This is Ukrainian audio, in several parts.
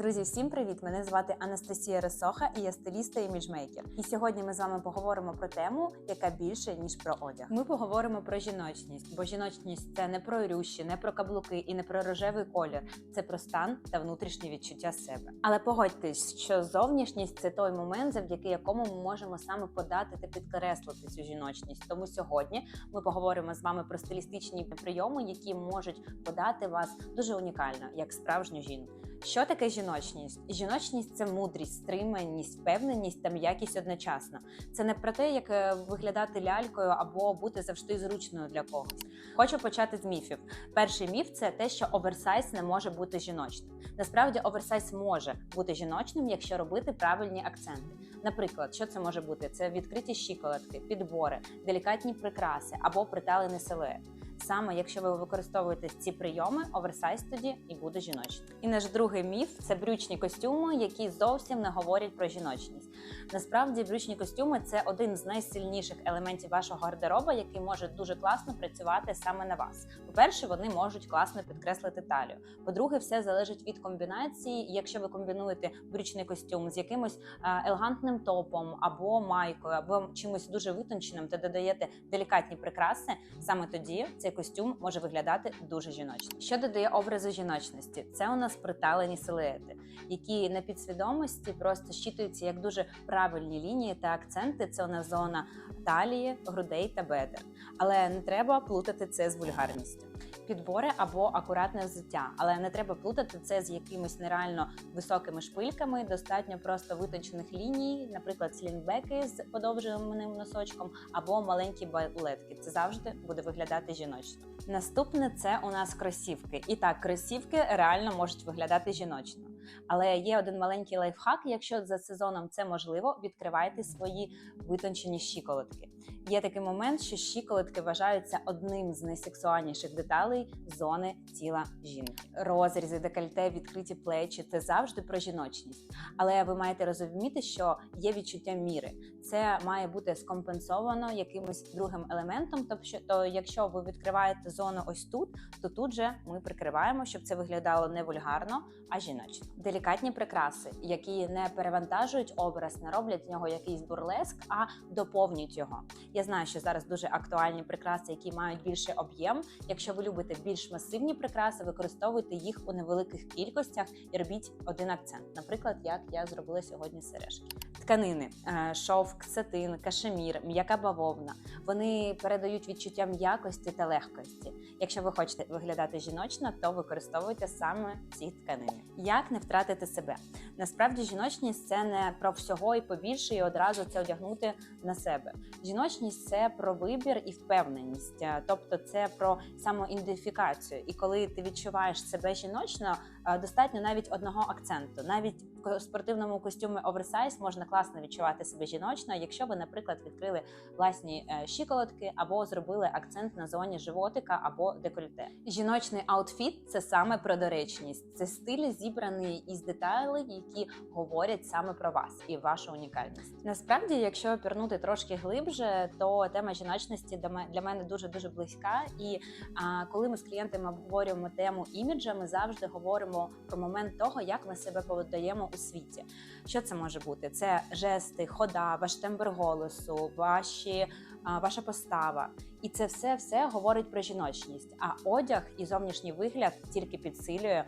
Друзі, всім привіт! Мене звати Анастасія Ресоха і я стиліст та іміджмейкер. І сьогодні ми з вами поговоримо про тему, яка більше ніж про одяг. Ми поговоримо про жіночність, бо жіночність це не про рющі, не про каблуки і не про рожевий колір. Це про стан та внутрішнє відчуття себе. Але погодьтесь, що зовнішність це той момент, завдяки якому ми можемо саме подати та підкреслити цю жіночність. Тому сьогодні ми поговоримо з вами про стилістичні прийоми, які можуть подати вас дуже унікально, як справжню жінку. Що таке жіночність? Жіночність це мудрість, стриманість, впевненість та м'якість одночасно. Це не про те, як е, виглядати лялькою або бути завжди зручною для когось. Хочу почати з міфів. Перший міф це те, що оверсайз не може бути жіночним. Насправді, оверсайз може бути жіночним, якщо робити правильні акценти. Наприклад, що це може бути? Це відкриті щиколотки, підбори, делікатні прикраси або приталений силует. Саме якщо ви використовуєте ці прийоми, оверсайз тоді і буде жіночним. І наш другий міф це брючні костюми, які зовсім не говорять про жіночність. Насправді, брючні костюми це один з найсильніших елементів вашого гардероба, який може дуже класно працювати саме на вас. По-перше, вони можуть класно підкреслити талію. По-друге, все залежить від комбінації. Якщо ви комбінуєте брючний костюм з якимось елегантним топом або майкою, або чимось дуже витонченим, та додаєте делікатні прикраси, саме тоді цей костюм може виглядати дуже жіночно. Що додає образу жіночності? Це у нас приталені силуети, які на підсвідомості просто щитуються як дуже правильні лінії та акценти. Це у зона талії, грудей та бедер. Але не треба плутати це з вульгарністю. Підбори або акуратне взуття, але не треба плутати це з якимись нереально високими шпильками. Достатньо просто витончених ліній, наприклад, слінбеки з подовженим носочком або маленькі балетки. Це завжди буде виглядати жіночно. Наступне це у нас кросівки. І так, кросівки реально можуть виглядати жіночно. Але є один маленький лайфхак. Якщо за сезоном це можливо, відкривайте свої витончені щиколотки. Є такий момент, що щиколотки вважаються одним з найсексуальніших деталей зони тіла жінки. Розрізи, декольте, відкриті плечі це завжди про жіночність. Але ви маєте розуміти, що є відчуття міри. Це має бути скомпенсовано якимось другим елементом. Тобто, то якщо ви відкриваєте зону ось тут, то тут же ми прикриваємо, щоб це виглядало не вульгарно, а жіночно. Делікатні прикраси, які не перевантажують образ, не роблять з нього якийсь бурлеск, а доповнюють його. Я знаю, що зараз дуже актуальні прикраси, які мають більший об'єм. Якщо ви любите більш масивні прикраси, використовуйте їх у невеликих кількостях і робіть один акцент. Наприклад, як я зробила сьогодні сережки. Тканини, е, шовк, сатин, кашемір, м'яка бавовна. Вони передають відчуття м'якості та легкості. Якщо ви хочете виглядати жіночно, то використовуйте саме ці тканини. Як не втратити себе? Насправді, жіночність це не про всього і побільше, і одразу це одягнути на себе. Жіночність це про вибір і впевненість, е, тобто це про самоідентифікацію. І коли ти відчуваєш себе жіночно, е, достатньо навіть одного акценту. Навіть спортивному костюмі оверсайз можна класно відчувати себе жіночно, якщо ви, наприклад, відкрили власні е, щиколотки або зробили акцент на зоні животика або декольте. Жіночний аутфіт це саме про доречність, це стиль зібраний із деталей, які говорять саме про вас і вашу унікальність. Насправді, якщо пірнути трошки глибше, то тема жіночності для мене дуже дуже близька. І а, коли ми з клієнтами обговорюємо тему іміджа, ми завжди говоримо про момент того, як ми себе подаємо у світі. Що це може бути? Це жести, хода, ваш тембр голосу, ваші, ваша постава. І це все все говорить про жіночність. А одяг і зовнішній вигляд тільки підсилює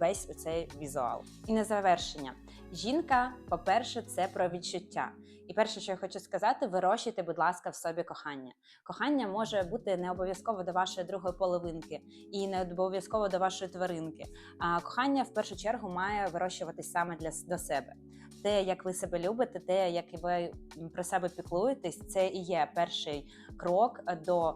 весь цей візуал. І на завершення, жінка, по-перше, це про відчуття. І перше, що я хочу сказати, вирощуйте, будь ласка, в собі кохання. Кохання може бути не обов'язково до вашої другої половинки і не обов'язково до вашої тваринки. А кохання в першу чергу має вирощуватись саме для до себе. Те, як ви себе любите, те, як ви про себе піклуєтесь, це і є перший крок до.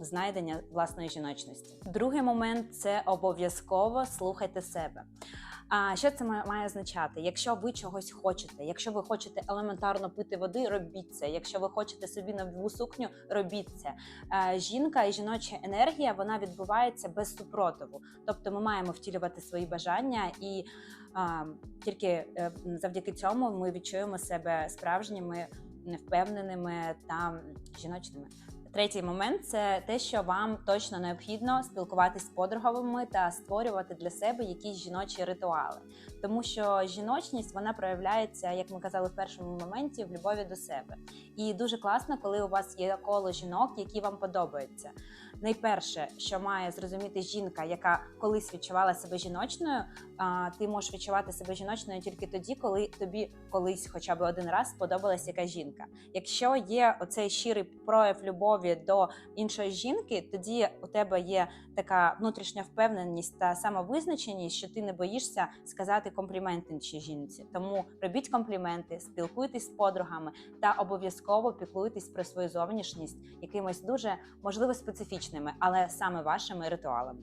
Знайдення власної жіночності. Другий момент це обов'язково слухайте себе. А що це має означати? Якщо ви чогось хочете, якщо ви хочете елементарно пити води, робіть це. Якщо ви хочете собі нову сукню, робіть це. Жінка і жіноча енергія вона відбувається без супротиву. Тобто ми маємо втілювати свої бажання, і а, тільки е, завдяки цьому ми відчуємо себе справжніми, невпевненими та жіночними. Третій момент це те, що вам точно необхідно спілкуватись з подругами та створювати для себе якісь жіночі ритуали, тому що жіночність вона проявляється, як ми казали в першому моменті, в любові до себе. І дуже класно, коли у вас є коло жінок, які вам подобаються. Найперше, що має зрозуміти жінка, яка колись відчувала себе жіночною, ти можеш відчувати себе жіночною тільки тоді, коли тобі колись, хоча б один раз, сподобалась якась жінка. Якщо є оцей щирий прояв любові до іншої жінки, тоді у тебе є така внутрішня впевненість та самовизначеність, що ти не боїшся сказати комплімент іншій жінці. Тому робіть компліменти, спілкуйтесь з подругами та обов'язково піклуйтесь про свою зовнішність якимось дуже можливо специфічними, але саме вашими ритуалами.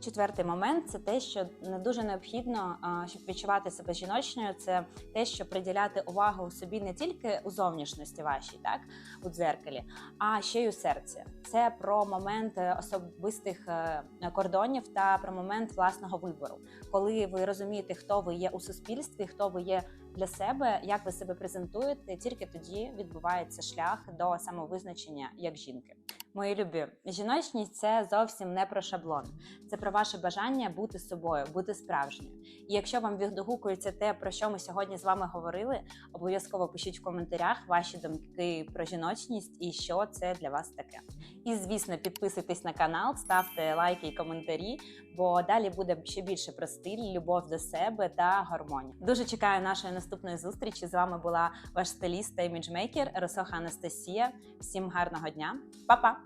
Четвертий момент це те, що не дуже необхідно, щоб відчувати себе жіночною. Це те, що приділяти увагу собі не тільки у зовнішності вашій, так у дзеркалі, а ще й у серці. Це про момент е, особистих е, кордонів та про момент власного вибору, коли ви розумієте, хто ви є у суспільстві, хто ви є для себе, як ви себе презентуєте, тільки тоді відбувається шлях до самовизначення як жінки. Мої любі, жіночність це зовсім не про шаблон, це про ваше бажання бути собою, бути справжньою. І якщо вам відгукується те, про що ми сьогодні з вами говорили, обов'язково пишіть в коментарях ваші думки про жіночність і що це для вас таке. І звісно, підписуйтесь на канал, ставте лайки і коментарі, бо далі буде ще більше про стиль, любов до себе та гармонію. Дуже чекаю нашої наступної зустрічі. З вами була ваш стиліст та іміджмейкер Росоха Анастасія. Всім гарного дня, Па-па!